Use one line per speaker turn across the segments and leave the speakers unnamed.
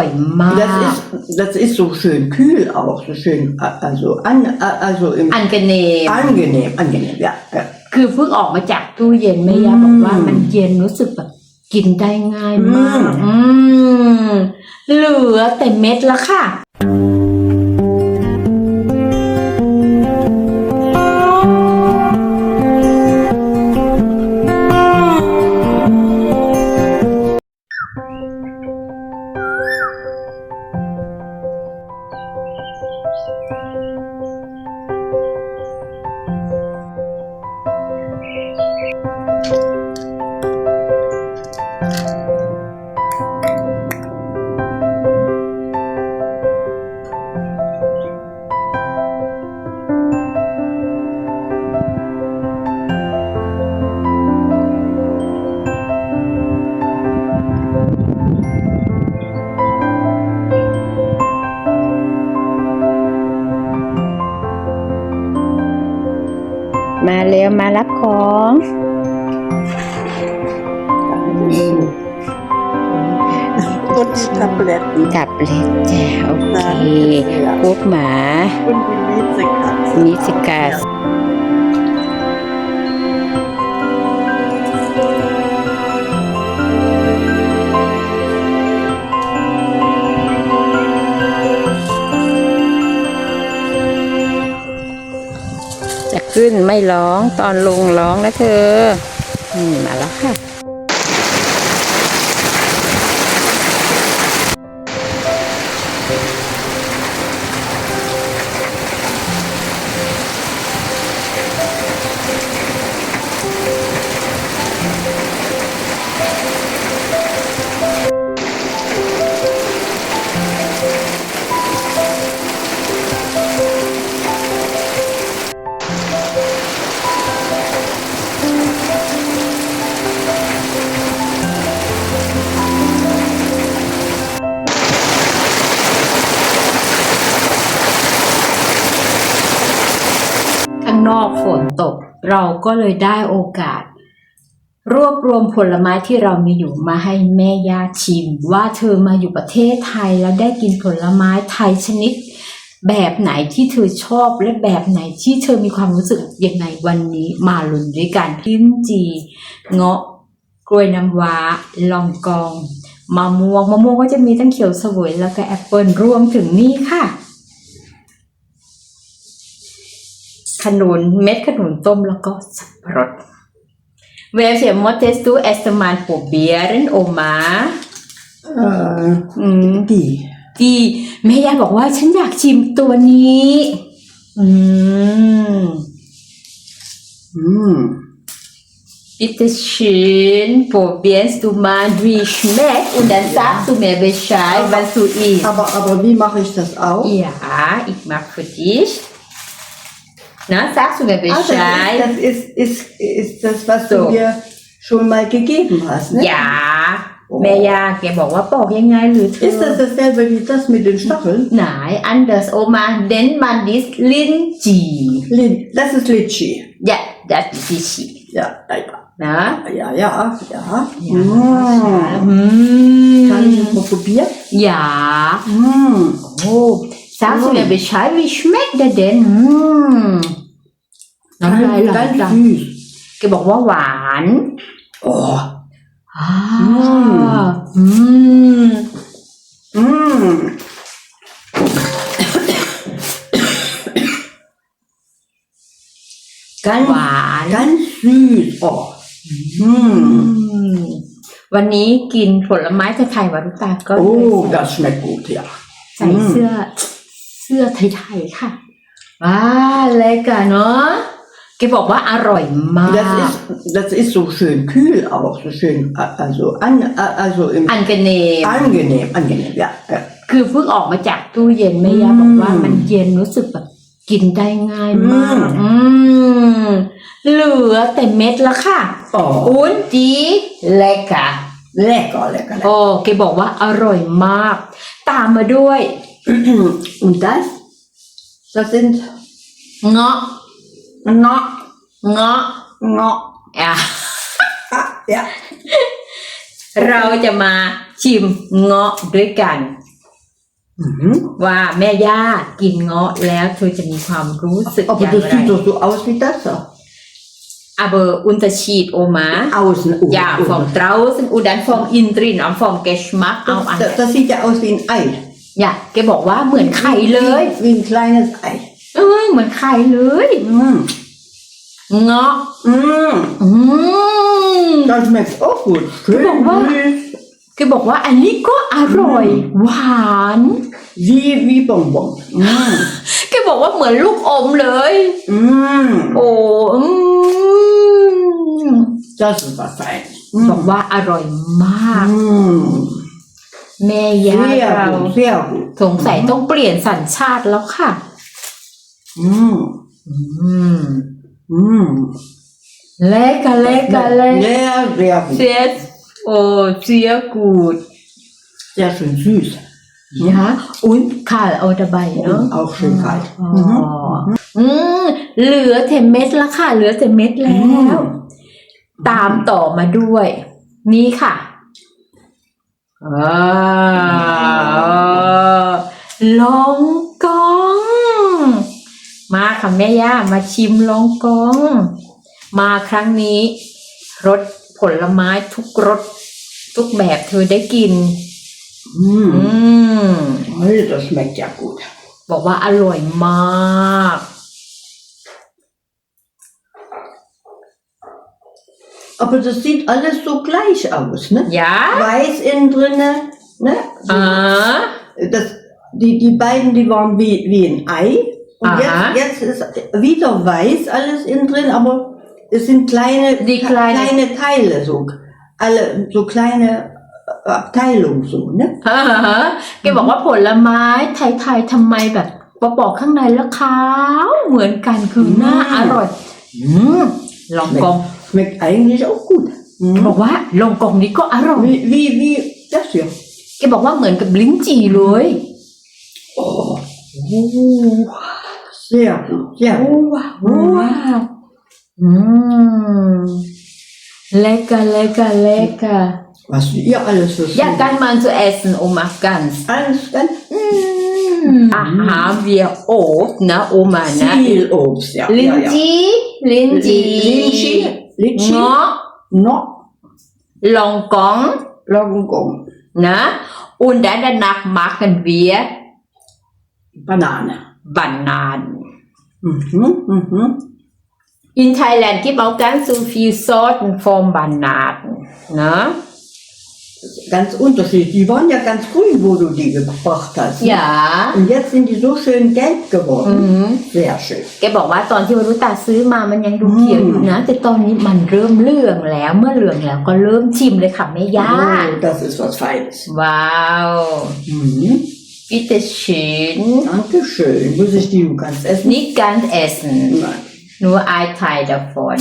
ร่อยมาก
Das ist, das ist so schön kühl auch, so schön, äh, also, an, äh, also im,
อันกันเนม
angenehm, angenehm, ja. ja.
คือเพิ่งออกมาจากตู้เย็นแม่ย่า
อืม
บอกว่ามันเย็นรู้สึกแบบกินได้ง่ายมาก
อืม
อืมเหลือแต่เม็ดละค่ะ Bye.
มาเร็วมารับของ
Und die Tabletten
กับเล็กแจ๋วโอเค
ja.
พูดหมา
und die Miezekatze.
มิสิกาส ขึ้นไม่ร้องตอนลงร้องนะเธอ นี่มาแล้วค่ะ
นอกฝนตก เราก็เลยได้โอกาส รวบรวมผลไม้ที่เรามีอยู่มาให้แม่ย่าชิม ว่าเธอมาอยู่ประเทศไทยแล้วได้กินผลไม้ไทยชนิด แบบไหนที่เธอชอบและแบบไหนที่เธอมีความรู้สึกยังไงวันนี้มาลุ้นด้วยกันลิ้นจีเงาะกล้วยน้ำว้า ลองกองมะม่วงมะม่วงก็จะมีทั้งเขียวสวยแล้วก็แอปเปิลรวมถึงนี่ค่ะ ขนุนเม็ดขนุนต้มแล้วก็สับปะรด Welche möchtest du erst mal probieren Oma
Äh,
อืม
die.
ดีแม่ยายบอกว่าฉันอยากชิมตัวนี้ อืม
Mm.
Bitte schön, probierst du mal, wie schmeckt und dann sagst du mir Bescheid, was du isst.
Aber, aber wie mache ich das auch?
Ja, ich mach für dich. Na, sagst du mir
Ah, das,
Bescheid?
ist, das ist, ist, ist das, was
So.
du mir schon mal gegeben hast, ne?
อย่าแม่ยาแกบอกว่าปอกยังไงหรือเธอ
Ist das dasselbe wie das mit den Stacheln?
ไหน anders Oma nennt man dies Linji
Lin, das ist Litschi.
ja das ist Linji
Ja, ja, ja.
นะ
Ja, ja, ja.
Ja,
Mm.
อืม
Kann ich das mal probieren?
อย่า
Mm.
oh sagst du mir Bescheid wie schmeckt der denn อืมน้ำลายไหล
Ganz
จัง
süß.
แกบอกว่าหวาน
Oh.
อ่า
อื
อืม
Mm. Ganz,
หวาน
ganz süß. Oh.
อื
Mm.
มวันนี้กินผลไม้ไทยๆวารุตาก็เลย
Oh,
ใส่
das schmeckt gut, ja.
ใส่เสื้อเสื้อไทยๆค่ะว้าเล็กอะเนาะแกบอกว่าอร่อยมาก
Das ist, das ist so schön kühl auch, so schön, also, an, also im,
อันกันเนม
angenehm, angenehm, ja. ja.
คือเพิ่งออกมาจากตู้เย็นแม่ยาบอกว่ามันเย็นรู้สึกแบบกินได้ง่ายมาก
อื
มเหลือแต่เม็ดและค่ะ
Oh,
อุ้นจีเล็กอะ
lecker, lecker, lecker.
โอ้แกบอกว่าอร่อยมาก ตามมาด้วย
Und das, das sind
เงาะ
Gnocch,
เงาะ
Gnocch.
อะ
Ah, ja.
เราจะมาชิมเงาะด้วยกัน
Mhm.
ว่าแม่ย่ากินเงาะแล้วเธอจะมีความรู้สึกอ
Aber
ย่าง
das
ไร
sieht doch so aus wie das da.
อาเบอร์อุนตชีดโอมา
Außen. oh,
อย่า
oh,
ฟอม
oh.
เตราสันอุดันฟอมอินทรินอัมฟอมเกชมักเอาอัน
Das, das sieht ja aus wie ein Ei.
อย่าแกบอกว่าเหมือนไข่เลย
Wie, wie ein kleines Ei.
เอ้ยเหมือนไข่เลย
Mm.
เงาะ
Mm.
อืม
Das schmeckt auch gut. Schön
Guck mal.
süß.
แกบอกว่าอันนี้ก็อร่อย หวาน
Wie, wie Bonbon. Mm.
แกบอกว่าเหมือนลูกอมเลย
Mm.
โอ้อืม
Das ist was Feines.
บอกว่าอร่อยมาก
Mm.
แม่ย่า
Sehr
เรา
gut, sehr gut.
สงสัยต้องเปลี่ยนสัญชาติแล้วค่ะ
Mm.
อืม
Mm.
เล็กกะเล็กกะเล็ก
Sehr, sehr gut.
เสียโอ้เสียกูด
Sehr schön süß.
นะอุ้ยขาดเอาตะไบเนาะ
Und auch schön kalt.
อ๋อ
Mhm.
อืมเหลือแต่เม็ดละค่ะ เหลือแต่เม็ดแล้ว ตามต่อมาด้วย นี่ค่ะอ่า ลองกอง มาค่ะแม่ย่ามาชิมลองกอง มาครั้งนี้รสผลไม้ทุกรสทุกแบบเธอได้กิน
Mm.
อืม
Hey, das schmeckt ja gut.
บอกว่าอร่อยมาก
Aber das sieht alles so gleich aus, ne?
ยา
Weiß innen drinne, ne? So,
อ่า
das, die, die beiden, die waren wie, wie ein Ei. Und
Aha.
jetzt, jetzt ist wieder weiß alles innen drin, aber es sind kleine,
Die kleine-
kleine Teile, so. Alle, so kleine äh, Abteilungen, so, ne?
ฮ่าฮ่าฮ่าแกบอกว่าผลไม้ไทยๆทำไมแบบปอบอกข้างในแล้วขาวเหมือนกันคือน่า
อืม
อร่อย อืมลองกอง
Schmeckt eigentlich auch gut.
แกบอกว่าลองกองนี้ก็อร่อย
Wie, wie, wie das hier.
แกบอกว่าเหมือนกับลิ้นจี่เลย
Oh. Sehr gut, sehr
โอ้
gut.
ว้าวว้าวอืมเลกาเลกาเลกา
Was ihr alles für
อยากกันมันจะเอสนโอมากัน
Alles ganz
อาหารเวียโอบนะโอมานะ
viel Obst, ja.
ลิ้น
ja, ja.
จีลิ้นจี
Lychee,
เง
Lychee, าะ noch
ลองกอง
Longong,
นะ und dann danach machen wir
Banane.
Bananen
Mhm, mhm.
in Thailand gibt auch ganz so viel Sorten von Bananen ne
Ganz unterschiedlich. Die waren ja ganz grün, wo du die gebracht hast. ne?
อย่า
Und jetzt sind die so schön gelb
อื
geworden.
ม
Sehr schön.
แกบอกว่าตอนที่วรุตาซื้อมามันยังดูเขียวอยู่นะ แต่ตอนนี้มันเริ่มเหลืองแล้ว เมื่อเหลืองแล้วก็เริ่มชิมเลยค่ะแม่ย่า
Oh, das ist was Feines.
ว้าว
Mhm.
bitte schön
Dankeschön. Muss ich die, du kannst essen?
nicht ganz essen
Nein.
nur ein Teil davon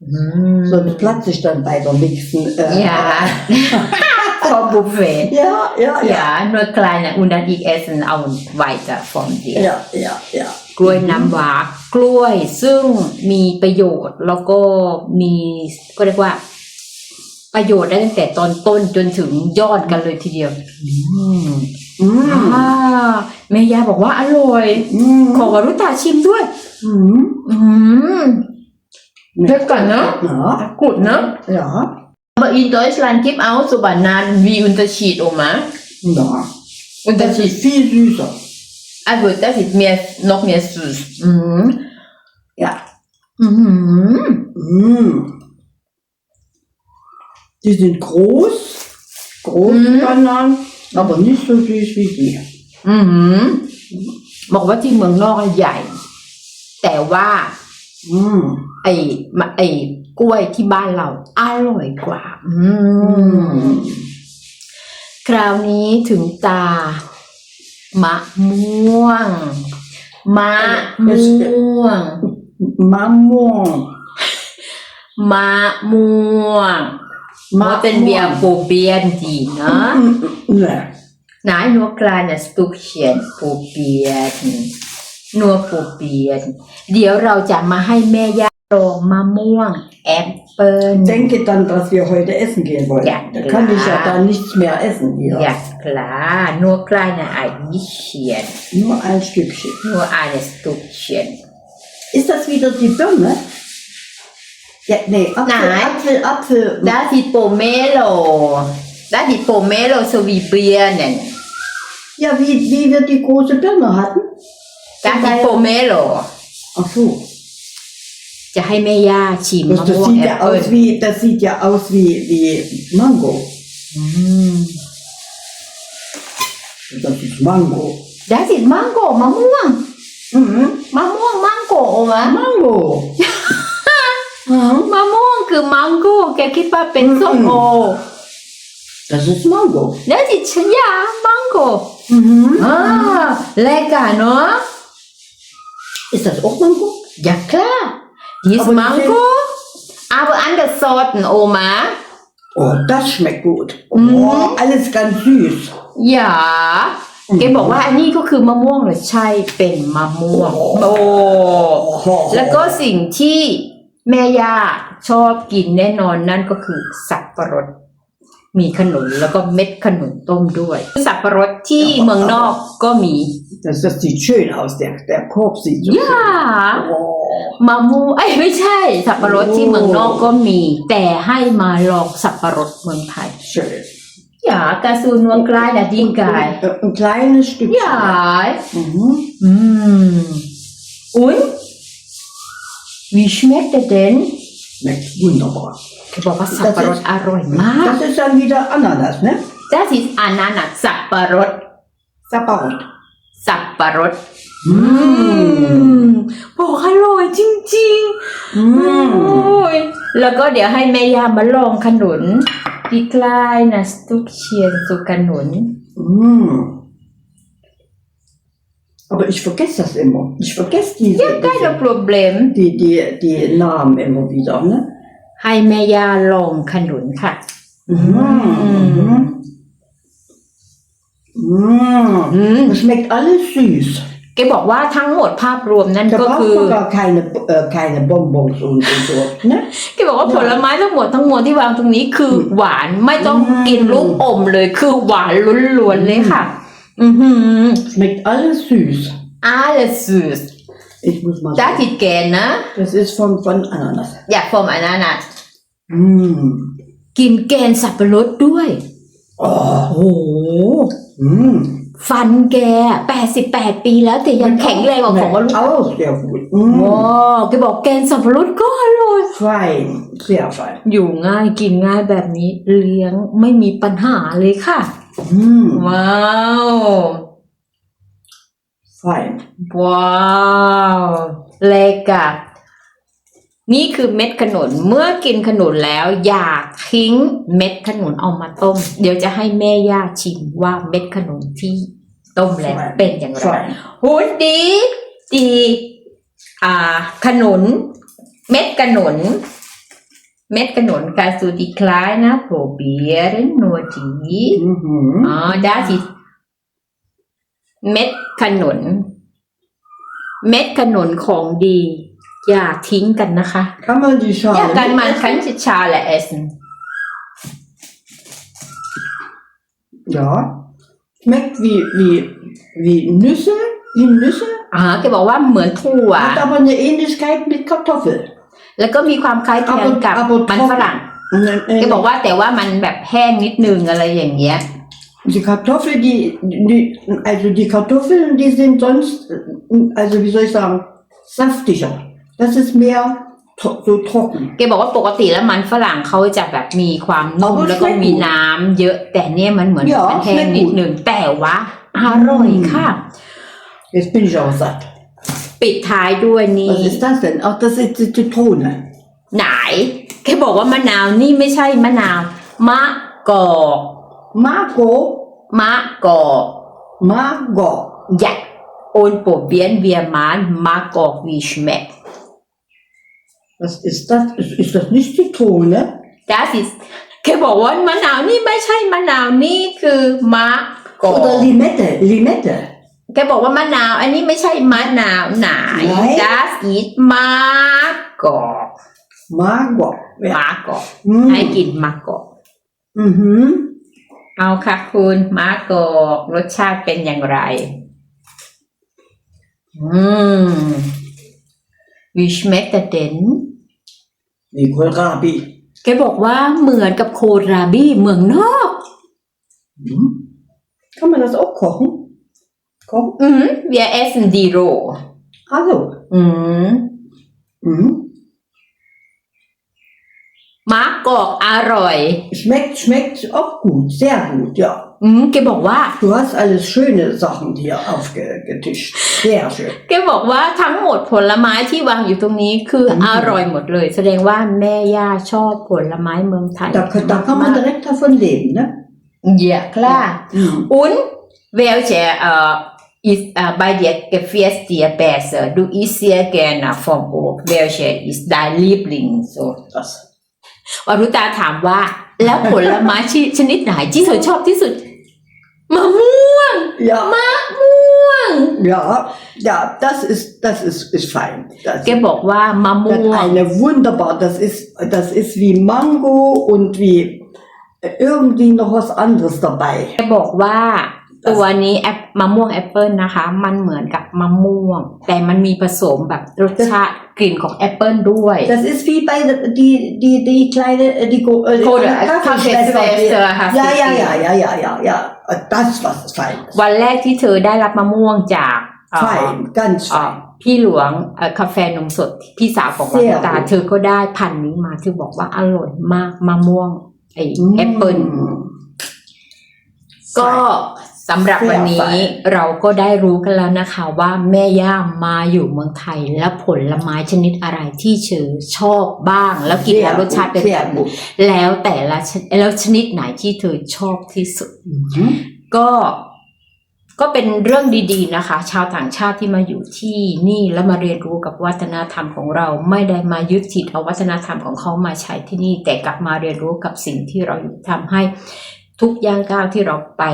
mm.
Sonst platze ich dann bei der nächsten. Äh,
ja vom Buffet
Ja, ja, ja.
ja nur kleine und dann ich essen auch weiter von dir
Ja, ja, ja.
กล้วยน้ำว้ากล้วยซึ่งมีประโยชน์แล้วก็มีก็เรียกว่า ประโยชน์ได้ตั้งแต่ตอนต้นจนถึงยอดกันเลยทีเดียว อืม
Mm.
อ่าแม่ยาบอกว่าอร่อย
Mm.
ขอวรุตาชิมด้วย
Mm.
อืมเผ็ดก่อน เนอะ
Ja,
กุดเนอะ
ja.
Aber in Deutschland gibt auch so Bananen wie Unterschied, Oma.
Ja.
Und
Das
das ist,
ist viel süßer.
also das ist mehr, noch mehr süß. Mhm.
Ja.
Mhm.
Mm. Die sind groß, große
Mhm.
Bananen, aber nicht so süß wie die.
อืมบอกว่าที่เมืองนอกอะใหญ่ แต่ว่า
Mm.
ไอ้มะไอ้กล้วยที่บ้านเราอร่อยกว่า อืม
Mm.
คราวนี้ถึงตา มะม่วง มะม่วง
Mammon.
มะม่วง Moeten wir probieren die, ne?
Ne.
Nein, nur kleine Stückchen probieren. Nur probieren. เดี๋ยวเราจะมาให้แม่ย่าลองมะม่วงแอปเป Äppeln.
Denke dann, dass wir heute essen gehen wollen.
Ja,
da kann ich ja
klar.
dann nichts mehr essen wieder.
Ja, klar, nur kleine ein bisschen.
Nur ein Stückchen.
Nur ein Stückchen.
Ist das wieder die Birne? Ja, nee, Apfel,
Nein.
Apfel, Apfel.
Das ist Pomelo. Das ist Pomelo so wie Birnen.
Ja, wie, wie wir die große Birne hatten.
Das ist Pomelo.
Ach so.
จะให้แม่ย่าชิม
Das,
มะ
das
ม่วง
sieht
แอ
ja
ปเปิ้ล
aus wie, das sieht ja aus wie, wie Mango.
อืม
Das ist Mango.
Das ist Mango มะม่วง
Mhm.
มะม่วงมังโกมะ
Mango. Mhm.
มะม่วงคือมังโกแกคิดว่าเป็นส้มโอ
Das ist Mango.
Das ist ชยามังโก
Mhm.
อ่าเลกาเนาะ
Ist das auch Mango?
Ja klar, die ist
Aber die
Mango, aber andere Sorten, Oma.
Oh, das schmeckt gut.
Mhm.
Oh, alles ganz süß.
อย่าแกบอกว่าอันนี้ก็คือมะม่วงเหรือใช่เป็นมะม่วงโอ้
Oh.
แล้วก็สิ่งที่แม่ย่าชอบกินแน่นอนนั่นก็คือสับปะรด มีขนุนแล้วก็เม็ดขนุนต้มด้วย สับปะรดที่เมืองนอกก็มี
Das, das sieht schön aus. Der, der Korb sieht so
ย่า
schön aus. Oh.
มะม่วงเอ้ยไม่ใช่ สับปะรดที่เมืองนอกก็มี แต่ให้มาลองสับปะรดเมืองไทย
Schön.
Ja, kannst du nur kleiner Ding geil.
Ein, ein kleines Stückchen.
Ja.
Mhm.
Mm. Und? Wie schmeckt er denn?
Schmeckt wunderbar.
เขาบอกว่าสับปะ รดอร่อยมาก
Das ist dann wieder Ananas, ne?
Das ist Ananas สับปะรด
Sapperot.
สับปะรด
อืม
บอกอร่อยจริงๆ
Mm.
โอ้ยแล้วก็เดี๋ยวให้แม่ยามาลองขนุนดีกลายนะสตุกเชียนสุขนุน
Mm. Aber ich vergesse das immer. Ich vergesse diese,
ได้แล้ว problem
die, die, die Namen immer wieder, ne?
ให้แม่ยาลองขนุนค่ะ
Mhm. Mhm. Mm.
อืม
Das schmeckt alles süß.
แกบอกว่าทั้งหมดภาพรวมนั่น
Da
ก็
braucht
คือ
man gar keine, äh, keine Bonbons und, und so. Ne?
แกบอกว่าผลไม้ทั้งหมดทั้งมวลที่วางตรงนี้คืออ
ม
หวานไม่ต้อง
อืม
กินลูกอมเลยคือหวานล้วนๆเลยค่ะ อือหือ
Schmeckt alles süß.
alles süß
Ich muss mal
ได้
sagen.
ผิดแกนนะ
Das ist von, von Ananas.
อยากฟอมอันนั้นอะ
Mm.
กินแกนสับปะรดด้วย
Oh.
โอ้โห
Mm.
ฟันแก 88 ปีแล้วแต่ยังแข็งแรงกว่าของว่าลูก
Auch sehr gut. Mm.
ว้าวแกบอกแกนสับปะรดก็อร่อย
Fein. Sehr fein.
อยู่ง่ายกินง่ายแบบนี้เลี้ยงไม่มีปัญหาเลยค่ะ
Mm.
ว้าว
Fein.
ว้าวเลกอะนี่คือเม็ดขนุนเมื่อกินขนุนแล้วอยากทิ้งเม็ดขนุนเอามาต้ม เดี๋ยวจะให้แม่ย่าชิมว่าเม็ดขนุนที่ต้มแล้วเป็นอย่างไร
Fein.
หูดีดี อ่า ขนุน เม็ดขนุน เม็ดขนุนการสูดีคล้ายนะโปรเบียร์นัวจี
Mhm.
อ๋อได้สิเม็ดขนุนเม็ดขนุนของดี อย่าทิ้งกันนะคะ
Kann man die Schale
อย่ากันมัน
mitessen?
คันชิชาและเอส
Ja. Schmeckt wie, wie, wie Nüsse, wie Nüsse.
อ่าแกบอกว่าเหมือนถั่ว
Hat aber eine Ähnlichkeit mit Kartoffel.
แล้วก็มีความคล้ายคลึงกับ
aber
มันฝรั่ง
Und,
แก
äh,
บอกว่าแต่ว่ามันแบบแห้งนิดนึงอะไรอย่างเงี้ย
Die Kartoffel, die, die, also die Kartoffeln, die sind sonst, äh, also wie soll ich sagen, saftiger. Das ist mehr tro so trocken.
แกบอกว่าปกติแล้วมันฝรั่งเขาจะแบบมีความนุ่ม
เอา
แล้วก็
ใช่
มีน้ำเยอะ แต่เนี่ยมันเหมือน
เดี๋ยว
มันแห้ง
ใช่
นิดนึงแต่ว่าอร่อยค่ะ
Jetzt bin ich auch satt.
ปิดท้ายด้วยนี่
Was ist das denn? Ach, das ist die Zitrone.
ไหนแค่บอกว่ามะนาวนี่ไม่ใช่มะนาว มะกอก
Marco,
มะกอก
Margot.
ยะโอนโปเบียนเวียมานมะกอกวีชแมก
Was ist das? Ist, ist das nicht Zitrone?
Das ist แค่บอกว่ามะนาวนี่ไม่ใช่มะนาวนี่คือมะกอก
Oder Limette, Limette.
แกบอกว่ามะนาว อันนี้ไม่ใช่มะนาวไหน
ไหน
Das ist มะกอก
Mango.
ห
Ja.
มาเกาะ
Mm.
ให้กินหมาเกาะ
Mhm.
เอาค่ะคุณหมาเกาะรสชาติเป็นอย่างไร อืม wie schmeckt er denn
Wie Kohlrabi.
แกบอกว่าเหมือนกับโคราบีเมืองนอก
Mhm. Kann man das auch kochen? Kochen?
อืม wir essen die roh
Also.
อืม
Mhm.
หมาเกาะอร่อย
Schmeckt, schmeckt auch gut, sehr gut, ja.
อืมแกบอกว่า
Du hast alles schöne Sachen hier aufgetischt. Sehr schön.
แกบอกว่าทั้งหมดผลไม้ที่วางอยู่ตรงนี้คืออ
ม
อร่อยหมดเลย แสดงว่าแม่ย่าชอบผลไม้เมืองไทย
Da, da kann man direkt davon leben, ne?
เยี่ยคล่า
Mhm.
Und welche äh, ist äh, bei dir gefällt dir besser? Du isst sehr gerne vom Obst. Welche ist dein Liebling? So.
Das.
วารุตาถามว่า แล้วผลไม้ชนิดชนิดไหนที่เธอชอบที่สุดมะม่วง
Ja,
มะม่วง
ja, ja, das ist, das ist, ist fein. Das,
แกบอกว่ามะม่
das
วง
eine wunderbar, das ist, das ist wie Mango und wie äh, irgendwie noch was anderes dabei.
แกบอกว่า ตัวนี้แอปมะม่วงแอปเปิลนะคะ มันเหมือนกับมะม่วง แต่มันมีผสมแบบรสชาติกลิ่นของแอปเปิลด้วย
Das ist wie bei der- die, die, die kleine, äh, die, Go- äh,
Kohle,
die
Kaffeeschwester, hast du
Ja, ja,
gesehen.
ja, ja, ja, ja, ja. Das was fein.
วันแรกที่เธอได้รับมะม่วงจากเอ่อ
Fein, ganz
เอ่อ
fein.
พี่หลวงเอ่อกาแฟนมสดพี่สาวของวั
เสี่
น
ย
ตาเธอก็ได้พันธุ์นี้มาเธอบอกว่าอร่อยมากมะม่วงไอแอปเปิล
Mm.
ก็ สำหรับวันนี้
เสี่ย
เราก็ได้รู้กันแล้วนะคะว่าแม่ย่ามาอยู่เมืองไทยและผลไม้ชนิดอะไรที่เชอชอบบ้าง แล้วกินแล้ว
Sehr
รสชาติเป็น
gut,
แบ
sehr
บไหน
gut.
แล้วแต่ละชนิดแล้วชนิดไหนที่เธอชอบที่สุด
Mhm.
ก็ก็เป็นเรื่องดีๆนะคะ ชาวต่างชาติที่มาอยู่ที่นี่แล้วมาเรียนรู้กับวัฒนธรรมของเราไม่ได้มายึดติดเอาวัฒนธรรมของเขามาใช้ที่นี่ แต่กลับมาเรียนรู้กับสิ่งที่เราอยู่ทำให้ทุกย่างก้าวที่เราไป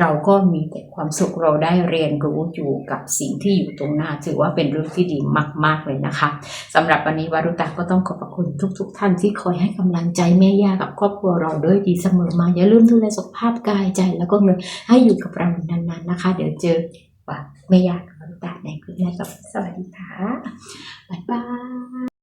เราก็มีแต่ความสุขเราได้เรียนรู้อยู่กับสิ่งที่อยู่ตรงหน้า ถือว่าเป็นเรื่องที่ดีมาก ๆ เลยนะคะสำหรับวันนี้วารุตาก็ต้องขอบพระคุณทุก ๆท่านที่คอยให้กำลังใจแม่ย่ากับครอบครัวเราด้วยดีเสมอมาอย่าลืมดูแลสุขภาพกายใจแล้วก็เงินให้อยู่กับเรานานๆนะคะ เดี๋ยวเจอว่าไม่ย่ากับลูกตาในคลิปหน้าสวัสดีค่ะบ๊ายบาย